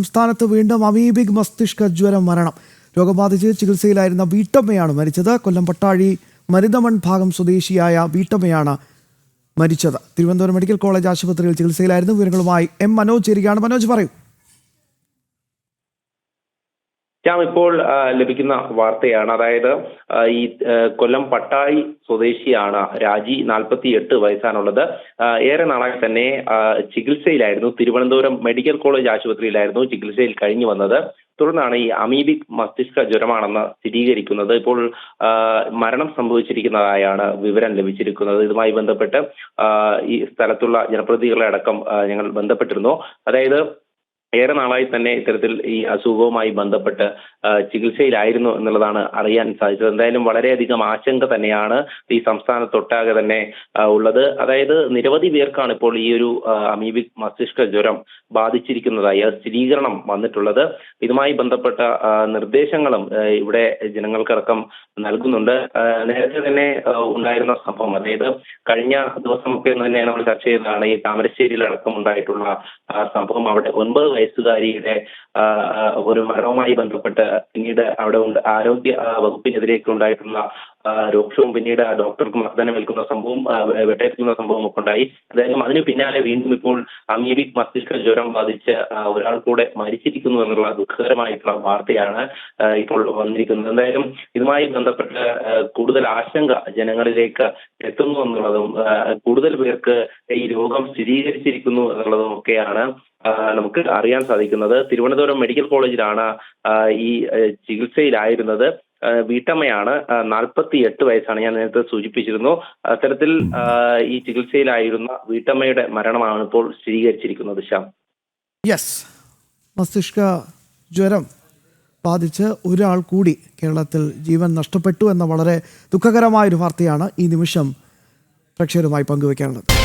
സംസ്ഥാനത്ത് വീണ്ടും അമീബിക് മസ്തിഷ്ക ജ്വരം മരണം. രോഗം ബാധിച്ച് ചികിത്സയിലായിരുന്ന വീട്ടമ്മയാണ് മരിച്ചത്. കൊല്ലം പട്ടാഴി മരുതമൺ ഭാഗം സ്വദേശിയായ വീട്ടമ്മയാണ് മരിച്ചത്. തിരുവനന്തപുരം മെഡിക്കൽ കോളേജ് ആശുപത്രിയിൽ ചികിത്സയിലായിരുന്നു വിവരങ്ങളുമായി എം മനോജ് ചേരുകയാണ്. മനോജ് പറയൂ. ശ്യാം ഇപ്പോൾ ലഭിക്കുന്ന വാർത്തയാണ്. അതായത് ഈ കൊല്ലം പട്ടായി സ്വദേശിയാണ് രാജി നാൽപ്പത്തി എട്ട് വയസ്സാണുള്ളത് ഏറെ നാളായി തന്നെ ചികിത്സയിലായിരുന്നു. തിരുവനന്തപുരം മെഡിക്കൽ കോളേജ് ആശുപത്രിയിലായിരുന്നു ചികിത്സയിൽ കഴിഞ്ഞു വന്നത്. തുടർന്നാണ് ഈ അമീബിക് മസ്തിഷ്ക ജ്വരമാണെന്ന് സ്ഥിരീകരിക്കുന്നത്. ഇപ്പോൾ മരണം സംഭവിച്ചിരിക്കുന്നതായാണ് വിവരം ലഭിച്ചിരിക്കുന്നത്. ഇതുമായി ബന്ധപ്പെട്ട് ഈ സ്ഥലത്തുള്ള ജനപ്രതിനിധികളെ അടക്കം ഞങ്ങൾ ബന്ധപ്പെട്ടിരുന്നു. അതായത് ഏറെ നാളായി തന്നെ ഇത്തരത്തിൽ ഈ അസുഖവുമായി ബന്ധപ്പെട്ട് ചികിത്സയിലായിരുന്നു എന്നുള്ളതാണ് അറിയാൻ സാധിച്ചത്. എന്തായാലും വളരെയധികം ആശങ്ക തന്നെയാണ് ഈ സംസ്ഥാനത്തൊട്ടാകെ തന്നെ ഉള്ളത്. അതായത് നിരവധി പേർക്കാണ് ഇപ്പോൾ ഈ ഒരു അമീബിക് മസ്തിഷ്ക ജ്വരം ബാധിച്ചിരിക്കുന്നതായി സ്ഥിരീകരണം വന്നിട്ടുള്ളത്. ഇതുമായി ബന്ധപ്പെട്ട നിർദ്ദേശങ്ങളും ഇവിടെ ജനങ്ങൾക്കടക്കം നൽകുന്നുണ്ട്. നേരത്തെ തന്നെ ഉണ്ടായിരുന്ന സംഭവം അതായത് കഴിഞ്ഞ ദിവസമൊക്കെ തന്നെ നമ്മൾ ചർച്ച ചെയ്തതാണ് ഈ താമരശ്ശേരിയിലടക്കം ഉണ്ടായിട്ടുള്ള സംഭവം. അവിടെ ഒൻപത് വയസ്സുകാരിയുടെ ഒരു മരണവുമായി ബന്ധപ്പെട്ട് പിന്നീട് അവിടെ ആരോഗ്യ ആ, വകുപ്പിനെതിരേക്ക് ഉണ്ടായിട്ടുള്ള രോക്ഷവും പിന്നീട് ഡോക്ടർക്ക് മർദ്ദനമേൽക്കുന്ന സംഭവം വെട്ടേൽക്കുന്ന സംഭവം ഒക്കെ ഉണ്ടായി. അദ്ദേഹം അതിന് പിന്നാലെ വീണ്ടും ഇപ്പോൾ അമീബിക് മസ്തിഷ്ക ജ്വരം ബാധിച്ച് ഒരാൾ കൂടെ മരിച്ചിരിക്കുന്നു എന്നുള്ള ദുഃഖകരമായിട്ടുള്ള വാർത്തയാണ് ഇപ്പോൾ വന്നിരിക്കുന്നത്. എന്തായാലും ഇതുമായി ബന്ധപ്പെട്ട് കൂടുതൽ ആശങ്ക ജനങ്ങളിലേക്ക് എത്തുന്നു എന്നുള്ളതും കൂടുതൽ പേർക്ക് ഈ രോഗം സ്ഥിരീകരിച്ചിരിക്കുന്നു എന്നുള്ളതും ഒക്കെയാണ് നമുക്ക് അറിയാൻ സാധിക്കുന്നത്. തിരുവനന്തപുരം മെഡിക്കൽ കോളേജിലാണ് ഈ ചികിത്സയിലായിരുന്നത്. വീട്ടമ്മയാണ്. നാൽപ്പത്തി എട്ട് വയസ്സാണ് ഞാൻ നേരത്തെ സൂചിപ്പിച്ചിരുന്നു. അത്തരത്തിൽ ഈ ചികിത്സയിലായിരുന്ന വീട്ടമ്മയുടെ മരണമാണ് ഇപ്പോൾ സ്ഥിരീകരിച്ചിരിക്കുന്നത് ശ്യാം. യെസ് മസ്തിഷ്ക ജ്വരം ബാധിച്ച് ഒരാൾ കൂടി കേരളത്തിൽ ജീവൻ നഷ്ടപ്പെട്ടു എന്ന വളരെ ദുഃഖകരമായ ഒരു വാർത്തയാണ് ഈ നിമിഷം പ്രേക്ഷകരുമായി പങ്കുവയ്ക്കാനുള്ളത്